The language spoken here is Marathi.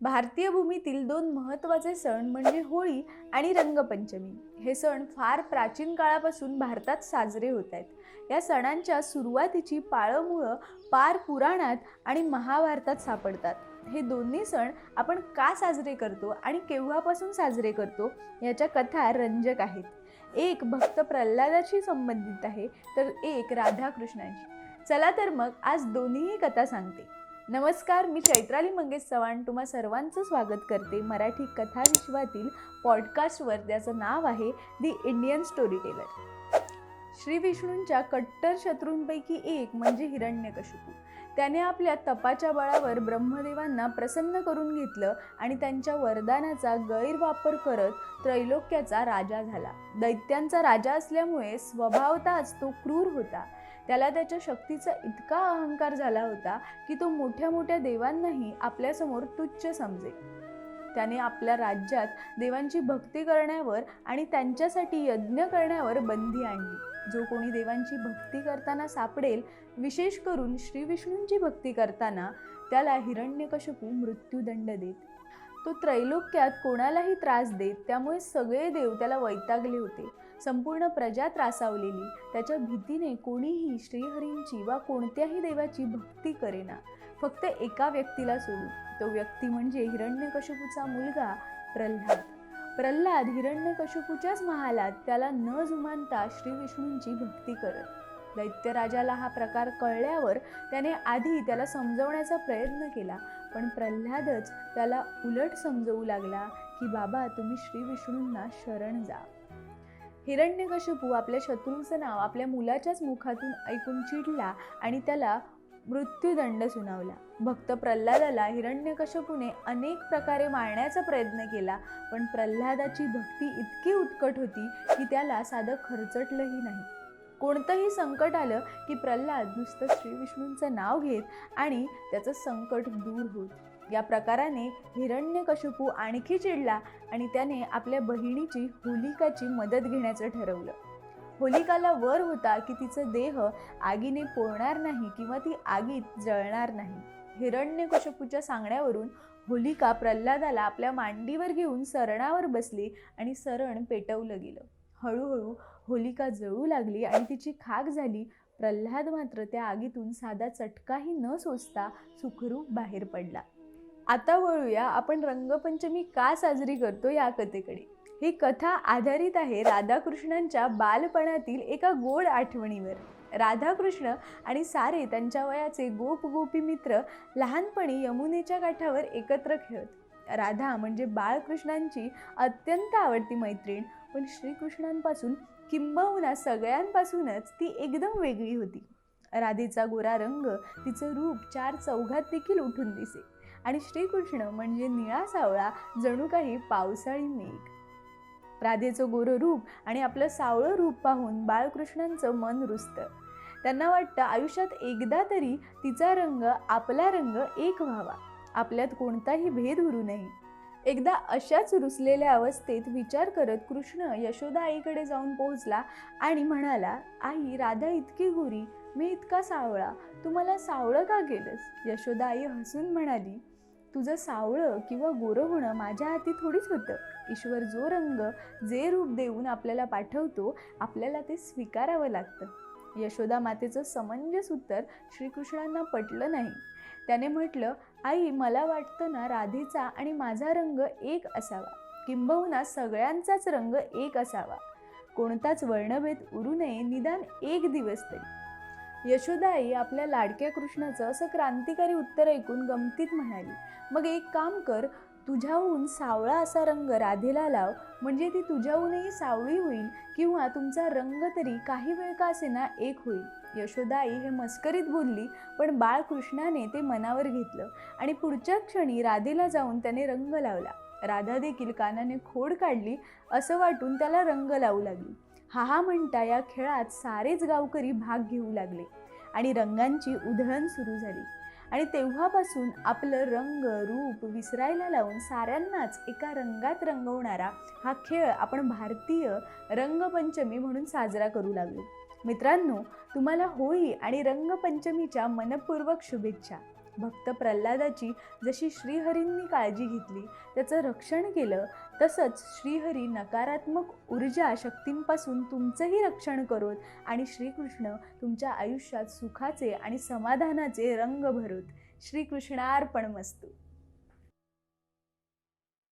भारतीय भूमीतील दोन महत्त्वाचे सण म्हणजे होळी आणि रंगपंचमी. हे सण फार प्राचीन काळापासून भारतात साजरे होत आहेत. या सणांच्या सुरुवातीची पाळमुळं पार पुराणात आणि महाभारतात सापडतात. हे दोन्ही सण आपण का साजरे करतो आणि केव्हापासून साजरे करतो याच्या कथा रंजक आहेत. एक भक्त प्रल्हादाशी संबंधित आहे तर एक राधाकृष्णांशी. चला तर मग आज दोन्हीही कथा सांगते. नमस्कार मी चैत्राली मंगेश चव्हाण. तुम्हा सर्वांचं स्वागत करते मराठी कथा विश्वातील पॉडकास्टवर त्याचं नाव आहे the Indian story teller Shri विष्णूंच्या कट्टर शत्रूंपैकी एक म्हणजे हिरण्यकशिपू. त्याने आपल्या तपाच्या बळावर ब्रह्मदेवांना प्रसन्न करून घेतलं आणि त्यांच्या वरदानाचा गैरवापर करत त्रैलोक्याचा राजा झाला. दैत्यांचा राजा असल्यामुळे स्वभावताच तो क्रूर होता. त्याला त्याच्या शक्तीचा इतका अहंकार झाला होता की तो मोठ्या मोठ्या देवांनाही आपल्यासमोर तुच्छ समजे त्याने आपल्या राज्यात देवांची भक्ती करण्यावर आणि त्यांच्यासाठी यज्ञ करण्यावर बंदी आणली. जो कोणी देवांची भक्ती करताना सापडेल विशेष करून श्रीविष्णूंची भक्ती करताना त्याला हिरण्यकशपू मृत्यूदंड देत. तो त्रैलोक्यात कोणालाही त्रास देत त्यामुळे सगळे देव त्याला वैतागले होते. संपूर्ण प्रजा त्रासावलेली. त्याच्या भीतीने कोणीही श्रीहरींची वा कोणत्याही देवाची भक्ती करेना. फक्त एका व्यक्तीला सोडून. तो व्यक्ती म्हणजे हिरण्यकशिपूचा मुलगा प्रल्हाद. प्रल्हाद हिरण्यकशिपूच्याच महालात त्याला न जुमानता श्री विष्णूंची भक्ती करत. दैत्यराजाला हा प्रकार कळल्यावर त्याने आधी त्याला समजवण्याचा प्रयत्न केला पण प्रल्हादच त्याला उलट समजवू लागला की बाबा तुम्ही श्री विष्णूंना शरण जा. हिरण्यकशिपू आपल्या शत्रूंचं नाव आपल्या मुलाच्याच मुखातून ऐकून चिडला आणि त्याला मृत्यूदंड सुनावला. भक्त प्रल्हादाला हिरण्यकशपूने अनेक प्रकारे मारण्याचा प्रयत्न केला पण प्रल्हादाची भक्ती इतकी उत्कट होती की त्याला साधं खरचटलंही नाही. कोणतंही संकट आलं की प्रल्हाद नुसतं श्री विष्णूंचं नाव घेत आणि त्याचं संकट दूर होत. या प्रकाराने हिरण्यकशिपू आणखी चिडला आणि त्याने आपल्या बहिणीची होलिकाची मदत घेण्याचं ठरवलं. होलिकाला वर होता की तिचं देह आगीने पोळणार नाही किंवा ती आगीत जळणार नाही. हिरण्यकशिपूच्या सांगण्यावरून होलिका प्रल्हादाला आपल्या मांडीवर घेऊन सरणावर बसली आणि सरण पेटवलं गेलं. हळूहळू होलिका जळू लागली आणि तिची खाक झाली. प्रल्हाद मात्र त्या आगीतून साधा चटकाही न सोसता सुखरूप बाहेर पडला. आता वळूया आपण रंगपंचमी का साजरी करतो या कथेकडे. ही कथा आधारित आहे राधाकृष्णांच्या बालपणातील एका गोड आठवणीवर. राधाकृष्ण आणि सारे त्यांच्या वयाचे गोप गोपी मित्र लहानपणी यमुनेच्या काठावर एकत्र खेळत. राधा म्हणजे बाळकृष्णांची अत्यंत आवडती मैत्रीण पण श्रीकृष्णांपासून किंबहुना सगळ्यांपासूनच ती एकदम वेगळी होती. राधेचा गोरा रंग तिचं रूप चार चौघात देखील उठून दिसे. आणि श्रीकृष्ण म्हणजे निळा सावळा जणू काही पावसाळी मेघ. राधेचं गोरं रूप आणि आपलं सावळं रूप पाहून बाळकृष्णांचं मन रुजतं त्यांना वाटतं आयुष्यात एकदा तरी तिचा रंग आपला रंग एक व्हावा. आपल्यात कोणताही भेद उरू नये. एकदा अशाच रुसलेल्या अवस्थेत विचार करत कृष्ण यशोदा आईकडे जाऊन पोहोचला आणि म्हणाला आई राधा इतकी गोरी मी इतका सावळा तू मला सावळं का केलंस? यशोदा आई हसून म्हणाली तुझं सावळं किंवा गोरं होणं माझ्या हाती थोडीच होतं. ईश्वर जो रंग जे रूप देऊन आपल्याला पाठवतो आपल्याला ते स्वीकारावं लागतं. यशोदा मातेचं समंजस उत्तर श्रीकृष्णांना पटलं नाही. त्याने म्हटलं आई मला वाटतं ना राधेचा आणि माझा रंग एक असावा. किंबहुना सगळ्यांचाच रंग एक असावा. कोणताच वर्णभेद उरू नये निदान एक दिवस तरी. यशोदाई आपल्या लाडक्या कृष्णाचं असं क्रांतिकारी उत्तर ऐकून गमतीत म्हणाली मग एक काम कर तुझ्याहून सावळा असा रंग राधेला लाव म्हणजे ती तुझ्याहूनही सावळी होईल किंवा तुमचा रंग तरी काही वेळ का असेना एक होईल. यशोदाई हे मस्करीत बोलली पण बाळकृष्णाने ते मनावर घेतलं आणि पुढच्या क्षणी राधेला जाऊन त्याने रंग लावला. राधा देखील कानाने खोड काढली असं वाटून त्याला रंग लावू लागली. हा हा म्हणता या खेळात सारेच गावकरी भाग घेऊ लागले. आणि रंगांची उधळण सुरू झाली. आणि तेव्हापासून आपलं रंग रूप विसरायला लावून साऱ्यांनाच एका रंगात रंगवणारा हा खेळ आपण भारतीय रंगपंचमी म्हणून साजरा करू लागलो. मित्रांनो तुम्हाला होळी आणि रंगपंचमीच्या मनपूर्वक शुभेच्छा. भक्त प्रल्हादाची जशी श्रीहरींनी काळजी घेतली त्याचं रक्षण केलं तसंच श्रीहरी नकारात्मक ऊर्जा शक्तींपासून तुमचंही रक्षण करोत आणि श्रीकृष्ण तुमच्या आयुष्यात सुखाचे आणि समाधानाचे रंग भरोत. श्रीकृष्णार्पण मस्तू